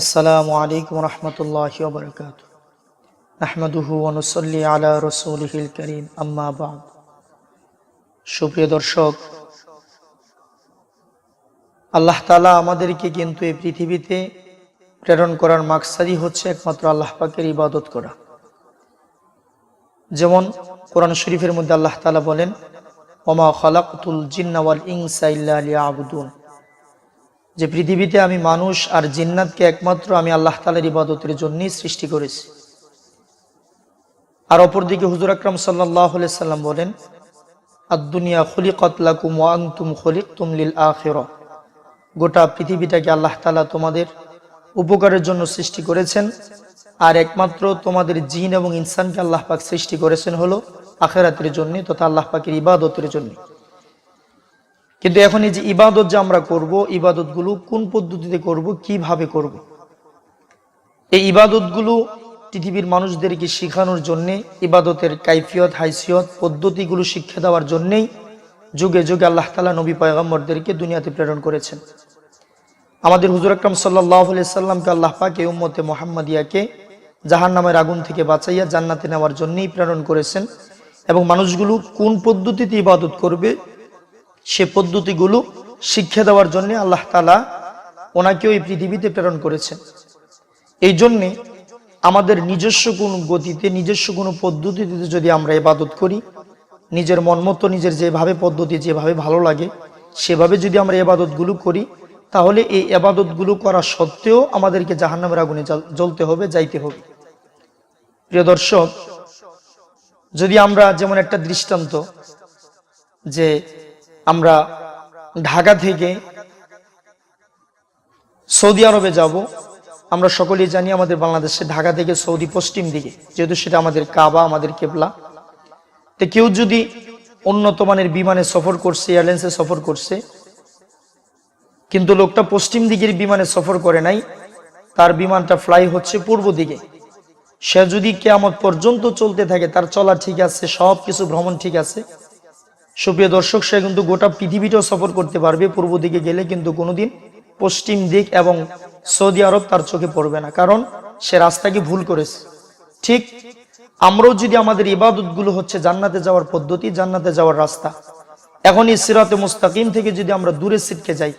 আসসালামু আলাইকুম রহমতুল্লাহ বরকাত আহমদুহু অনুসল্লি আলা রসুলহিল করিম, আম্মা বাদ। সুপ্রিয় দর্শক, আল্লাহ তালা আমাদেরকে কিন্তু এই পৃথিবীতে প্রেরণ করার মাকসাদি হচ্ছে একমাত্র আল্লাহ পাকের ইবাদত করা। যেমন কোরআন শরীফের মধ্যে আল্লাহ তালা বলেন, ওমা খালাকুল জিন্নাওয়াল ইংসা ইল্লা আবুদুন যে পৃথিবীতে আমি মানুষ আর জিন্নাতকে একমাত্র আমি আল্লাহ তালের ইবাদতের জন্যই সৃষ্টি করেছি। আর অপরদিকে হুজুর আকরাম সাল্লাম বলেন আদুনিয়া খলিকত লাকুম ওয়াংতুম খলিক তুমলিল আখের গোটা পৃথিবীটাকে আল্লাহ তালা তোমাদের উপকারের জন্য সৃষ্টি করেছেন, আর একমাত্র তোমাদের জিন এবং ইনসানকে আল্লাহ পাক সৃষ্টি করেছেন হলো আখেরাতের জন্য তথা আল্লাহ পাকের ইবাদতের জন্য কিন্তু এখন এই যে ইবাদত যে আমরা করব, ইবাদতগুলো কোন পদ্ধতিতে করব, কীভাবে করব। এই ইবাদতগুলো পৃথিবীর মানুষদেরকে শেখানোর জন্যে, ইবাদতের কাইফিয়ত, হাইসিয়ত পদ্ধতিগুলো শিক্ষা দেওয়ার জন্যেই যুগে যুগে আল্লাহ তালা নবী পয়গম্বরদেরকে দুনিয়াতে প্রেরণ করেছেন আমাদের হুজুর আকরম সাল্লাহ সাল্লামকে আল্লাহ পাক উম্মতে মোহাম্মদিয়াকে জাহান নামের আগুন থেকে বাঁচাইয়া জান্নাতে নেওয়ার জন্যই প্রেরণ করেছেন এবং মানুষগুলো কোন পদ্ধতিতে ইবাদত করবে সে পদ্ধতিগুলো শিক্ষা দেওয়ার জন্য আল্লাহ তালা ওনাকে ওই পৃথিবীতে প্রেরণ করেছেন। এই জন্যে আমাদের নিজস্ব কোন গতিতে, নিজস্ব কোনো পদ্ধতিতে যদি আমরা ইবাদত করি, নিজের মন মতো নিজের যেভাবে পদ্ধতি, যেভাবে ভালো লাগে, সেভাবে যদি আমরা এবাদতগুলো করি, তাহলে এই এবাদতগুলো করা সত্ত্বেও আমাদেরকে জাহান্নামের আগুনে জ্বলতে হবে, যাইতে হবে। প্রিয় দর্শক, যদি আমরা যেমন একটা দৃষ্টান্ত যে আমরা ঢাকা থেকে সৌদি আরবে যাব। আমরা সকলেই জানি আমাদের বাংলাদেশে ঢাকা থেকে সৌদি পশ্চিম দিকে, যেহেতু সেটা আমাদের কাবা, আমাদের কেবলা। তো কেউ যদি উন্নত মানের বিমানে সফর করছে, এয়ারলাইন্সে সফর করছে, কিন্তু লোকটা পশ্চিম দিকের বিমানে সফর করে নাই, তার বিমানটা ফ্লাই হচ্ছে পূর্ব দিকে। সে যদি কেমন পর্যন্ত চলতে থাকে, তার চলা ঠিক আছে সব কিছু ভ্রমণ ঠিক আছে। সুপ্রিয় দর্শক, সে কিন্তু গোটা পৃথিবীটাও সফর করতে পারবে পূর্ব দিকে গেলে, কিন্তু কোনোদিন পশ্চিম দিক এবং সৌদি আরব তার চোখে পড়বে না, কারণ সে রাস্তাকে ভুল করেছে। ঠিক আমরাও যদি আমাদের ইবাদতগুলো হচ্ছে জান্নাতে যাওয়ার পদ্ধতি, জান্নাতে যাওয়ার রাস্তা এখন এই সিরাতে মুস্তাকিম থেকে যদি আমরা দূরে সিটকে যাই,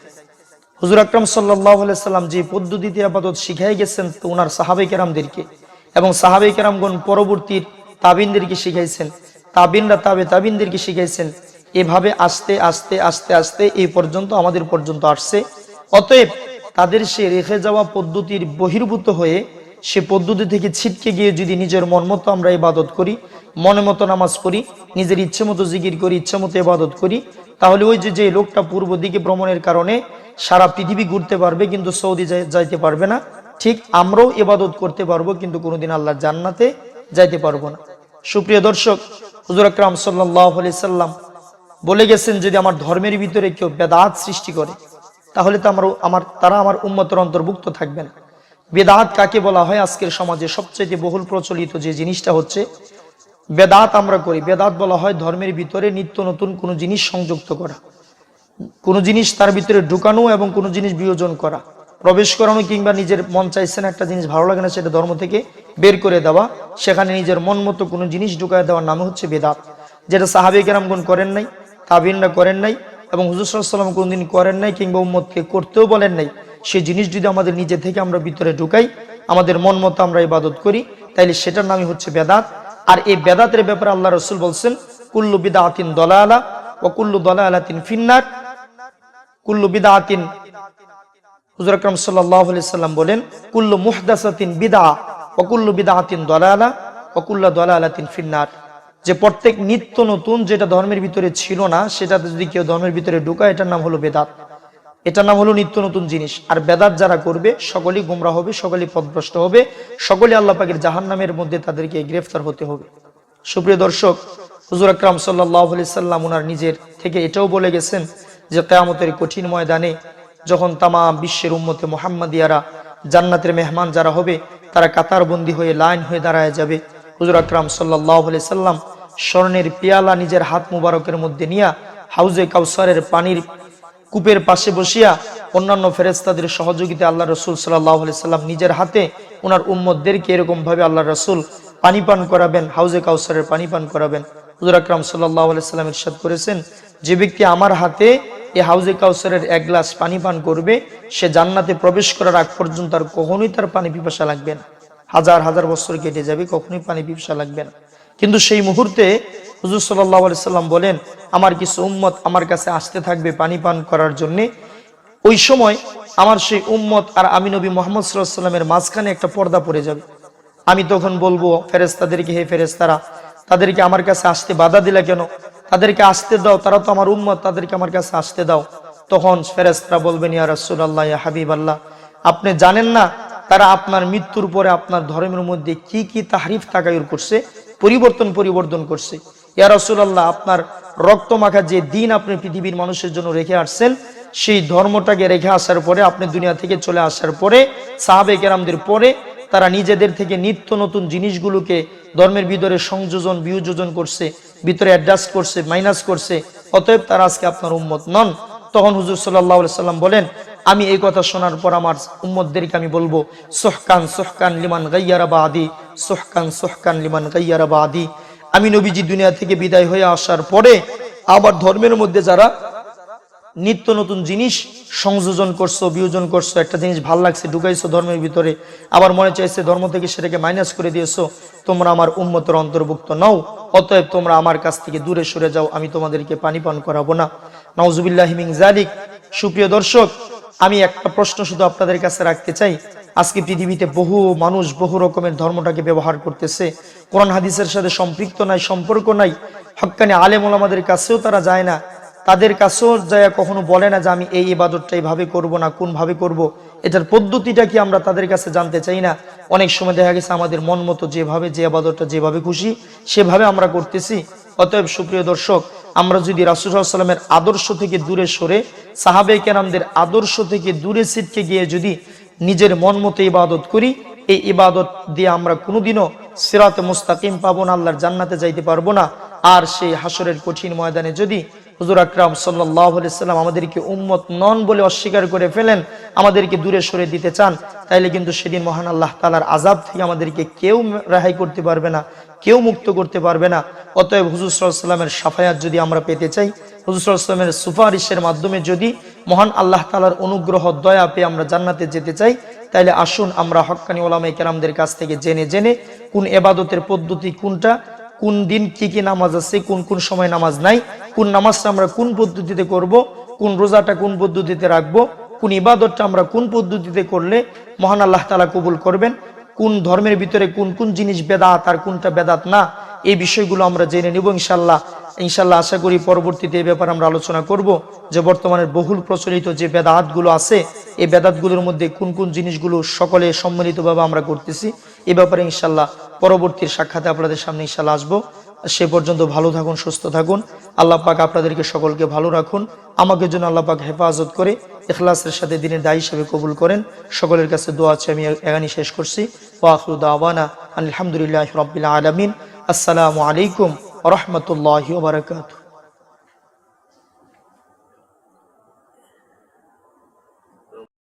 হুজুর আকরম সাল্লাম যে পদ্ধতিতে আবাদত শিখাই গেছেন, তো ওনার সাহাবে কেরামদেরকে এবং সাহাবে কেরামগণ পরবর্তী তাবিনদেরকে শিখাইছেন তাবিনরা তাবে তাবিনদেরকে শিখাইছেন। এভাবে আস্তে আস্তে আস্তে আস্তে এই পর্যন্ত আমাদের পর্যন্ত আসছে। অতএব তাদের সে রেখে যাওয়া পদ্ধতির বহির্ভূত হয়ে সে পদ্ধতি থেকে ছিটকে গিয়ে যদি নিজের মন মতো আমরা ইবাদত করি, মনে মতো নামাজ পড়ি, নিজের ইচ্ছে মতো জিকির করি, ইচ্ছে মতো ইবাদত করি, তাহলে ওই যে যে লোকটা পূর্ব দিকে ভ্রমণের কারণে সারা পৃথিবী ঘুরতে পারবে কিন্তু সৌদি যাইতে পারবে না, ঠিক আমরাও ইবাদত করতে পারব কিন্তু কোনোদিন আল্লাহ জান্নাতে যাইতে পারব না। সুপ্রিয় দর্শক হুজুর আকরাম সাল্লাম বলে গেছেন, যদি আমার ধর্মের ভিতরে কেউ বেদাত সৃষ্টি করে, তাহলে তো আমার আমার তারা আমার উন্মতের অন্তর্ভুক্ত থাকবে না। বেদাত কাকে বলা হয়? আজকের সমাজে সবচেয়ে বহুল প্রচলিত যে জিনিসটা হচ্ছে, বেদাত আমরা করি। বেদাত বলা হয় ধর্মের ভিতরে নিত্য নতুন কোনো জিনিস সংযুক্ত করা। কোনো জিনিস তার ভিতরে ঢুকানো এবং কোনো জিনিস বিয়োজন করা। প্রবেশ করানো কিংবা নিজের মন চাইছে না একটা জিনিস ভালো লাগে না সেটা ধর্ম থেকে বের করে দেওয়া, সেখানে নিজের মন মতো কোনো জিনিস ঢুকায় দেওয়ার নামে হচ্ছে বেদাত, যেটা সাহাবে কেরামগুন করেন নাই, তাবিনরা করেন নাই, এবং হুজুরাল্লাম কোনদিন করেন নাই কিংবা উম্মতকে করতেও বলেন নাই সেই জিনিস যদি আমাদের নিজে থেকে আমরা ভিতরে ঢুকাই, আমাদের মন মতো আমরা ইবাদত করি, তাইলে সেটার নামই হচ্ছে বেদাত। আর এই বেদাতের ব্যাপারে আল্লাহ রসুল বলছেন, কুল্লু বিদা আতিন দলা আলা ও কুল্লু দলা আলাতিন ফিন্নার। কুল্লু বিদা আতিন হুজুর আকরম সাল্লাহ সাল্লাম বলেন, কুল্লু মুহদাসাতিন বিদা অকুল্লু বিদাহাতিন দলালা, অকুল্লা দলালাতিন ফিন্নার। যে প্রত্যেক নিত্য নতুন যেটা ধর্মের ভিতরে ছিল না সেটা যদি কেউ ধর্মের ভিতরে ঢুকা এটার নাম হলো বেদাত। এটার নাম হলো নিত্য নতুন জিনিস। আর বেদাত যারা করবে, সকলেই গুমরা হবে, সকলেই পদভ্রষ্ট হবে সকলে আল্লাহ পাকের জাহান নামের মধ্যে তাদেরকে গ্রেফতার হতে হবে। সুপ্রিয় দর্শক, হুজুর আকরাম সাল্লাহ সাল্লাম ওনার নিজের থেকে এটাও বলে গেছেন যে কেয়ামতের কঠিন ময়দানে যখন তামা বিশ্বের উম্মতে মোহাম্মদিয়ারা জান্নাতের মেহমান যারা হবে তারা কাতার বন্দি হয়ে লাইন হয়ে দাঁড়ায় যাবে। হুজুর আকরাম সাল্লাহ সাল্লাম স্বর্ণের পেয়ালা নিজের হাত মুবারকের মধ্যে নিয়া হাউজে কাউসারের পানির কূপের পাশে বসিয়া অন্যান্য ফেরেস্তাদের সহযোগিতা আল্লাহ রসুল সাল্লাহ সাল্লাম নিজের হাতে ওনার উম্মদদেরকে এরকম ভাবে আল্লাহ রসুল পানি পান করাবেন, হাউজে কাউসারের পানি পান করাবেন। হুজুর আকরাম সাল্লাহ সাল্লাম ইরশাদ করেছেন, যে ব্যক্তি আমার হাতে এই হাউজে কাউসারের এক গ্লাস পানি পান করবে, সে জান্নাতে প্রবেশ করার আগ পর্যন্ত আর কখনোই তার পানি পিপাসা লাগবে না। হাজার হাজার বছর কেটে যাবে, কখনোই পানি পিপাসা লাগবে না। কিন্তু সেই মুহূর্তে হুজুর সাল্লাহ সাল্লাম বলেন, আমার কিছু উম্মত আমার কাছে আসতে থাকবে পানি পান করার জন্যে। ওই সময় আমার সেই উম্মত আর আমি নবী মোহাম্মদ সাল্লামের মাঝখানে একটা পর্দা পড়ে যাবে। আমি তখন বলব ফেরেস্তাদেরকে হে ফেরেস্তারা তাদেরকে আমার কাছে আসতে বাধা দিলে কেন? তাদেরকে আসতে দাও, তারা তো আমার উম্মত, তাদেরকে আমার কাছে আসতে দাও। তখন ফেরেস্তারা বলবেন ইয়া রাসুল ইয়া হাবিব আল্লাহ আপনি জানেন না তারা আপনার মৃত্যুর পরে আপনার ধর্মের মধ্যে কি কি তাহরিফ তাকায়ুর করছে, পরিবর্তন পরিবর্তন করছে? ইয়া রাসুল আল্লাহ আপনার রক্ত মাখা যে দিন আপনি পৃথিবীর মানুষের জন্য রেখে আসছেন, সেই ধর্মটাকে রেখে আসার পরে, আপনি দুনিয়া থেকে চলে আসার পরে, সাহাবে কেরামদের পরে, তারা নিজেদের থেকে নিত্য নতুন জিনিসগুলোকে ধর্মের ভিতরে সংযোজন, বিয়োজন করছে। ভিতরে অ্যাডজাস্ট করছে মাইনাস করছে, অতএব তারা আজকে আপনার উম্মত নন। তখন হুজুর সাল্লাহ সাল্লাম বলেন, আমি এই কথা শোনার পর আমার উম্মদদেরকে আমি বলব, সোহকান সোহকান লিমান গাইয়ারা বা আদি সোহকান সোহকান লিমান গাইয়ারা বা আদি আমি নবীজি দুনিয়া থেকে বিদায় হয়ে আসার পরে আবার ধর্মের মধ্যে যারা নিত্য নতুন জিনিস সংযোজন করছ, বিয়োজন করছ, একটা জিনিস ভালো লাগছে, ঢুকাইছো ধর্মের ভিতরে, আবার মনে চাইছে ধর্ম থেকে সেটাকে মাইনাস করে দিয়েছ, তোমরা আমার উম্মতের অন্তর্ভুক্ত নও, অতএব তোমরা আমার কাছ থেকে দূরে সরে যাও, আমি তোমাদেরকে পানি পান করাবো না। নওজুবিল্লাহ হিমিং জালিক সুপ্রিয় দর্শক, আমি একটা প্রশ্ন শুধু আপনাদের কাছে রাখতে চাই। আজকে পৃথিবীতে বহু মানুষ বহু রকমের ধর্মটাকে ব্যবহার করতেছে। কোরআন হাদিসের সাথে সম্পৃক্ত নাই, সম্পর্ক নাই। হক্কানি আলেম ওলামাদের কাছেও তারা যায় না। তাদের কাছেও যায় কখনো বলে না যে আমি এই ইবাদতটা এইভাবে করব না কোন ভাবে করব। এটার পদ্ধতিটা কি আমরা তাদের কাছে জানতে চাই না? অনেক সময় দেখা গেছে আমাদের মন মতো যেভাবে যে আবাদতটা যেভাবে খুশি, সেভাবে আমরা করতেছি। অতএব সুপ্রিয় দর্শক, আমরা যদি রাসুসাল্লামের আদর্শ থেকে দূরে সরে সাহাবে কেরামদের আদর্শ থেকে দূরে সিটকে গিয়ে যদি নিজের মন মতো ইবাদত করি, এই ইবাদত দিয়ে আমরা কোনোদিনও সিরাতে মুস্তাকিম পাবো না, আল্লাহর জান্নাতে যাইতে পারব না। আর সেই হাসরের কঠিন ময়দানে যদি হুজুর আকরাম সাল্লাম আমাদেরকে উম্মত নন বলে অস্বীকার করে ফেলেন, আমাদেরকে দূরে সরে দিতে চান, তাইলে কিন্তু সেদিন মহান আল্লাহ তালার আজাব থেকে আমাদেরকে কেউ রেহাই করতে পারবে না, কেউ মুক্ত করতে পারবে না। অতএব হুজুর সাল্লামের সাফায়াত যদি আমরা পেতে চাই, হুজুর সাল্লামের সুপারিশের মাধ্যমে যদি মহান আল্লাহ তালার অনুগ্রহ, দয়া পেয়ে আমরা জান্নাতে যেতে চাই, তাইলে আসুন আমরা হক্কানি ওলামাই কেরামদের কাছ থেকে জেনে জেনে কোন এবাদতের পদ্ধতি কোনটা কোন দিন কি কি নামাজ আছে, কোন কোন সময় নামাজ নাই, কোন নামাজটা আমরা কোন পদ্ধতিতে করব, কোন রোজাটা কোন পদ্ধতিতে রাখব, কোন ইবাদতটা আমরা কোন পদ্ধতিতে করলে মহান আল্লাহ তালা কবুল করবেন, কোন ধর্মের ভিতরে কোন কোন জিনিস বেদাত আর কোনটা বেদাত না, এই বিষয়গুলো আমরা জেনে নিব ইনশাল্লাহ ইনশাল্লাহ আশা করি পরবর্তীতে এই ব্যাপারে আমরা আলোচনা করব যে বর্তমানে বহুল প্রচলিত যে বেদাতগুলো আছে, এই বেদাতগুলোর মধ্যে কোন কোন জিনিসগুলো সকলে সম্মিলিতভাবে আমরা করতেছি এ ব্যাপারে ইনশাল্লাহ পরবর্তী সাক্ষাতে আপনাদের সামনে ইনশাল্লাহ আসব। সে পর্যন্ত ভালো থাকুন, সুস্থ থাকুন। আল্লাহ পাক আপনাদেরকে সকলকে ভালো রাখুন। আমাকে জন্য আল্লাহ পাক হেফাজত করে এখলাসের সাথে দিনের দায়ী হিসেবে কবুল করেন। সকলের কাছে দোয়া আছে আমি এখানে শেষ করছি। ওয়াখরুদ আওয়ানা আলহামদুলিল্লাহ রবিল আলমিন। আসসালামু আলাইকুম রহমতুল্লাহ বারকাত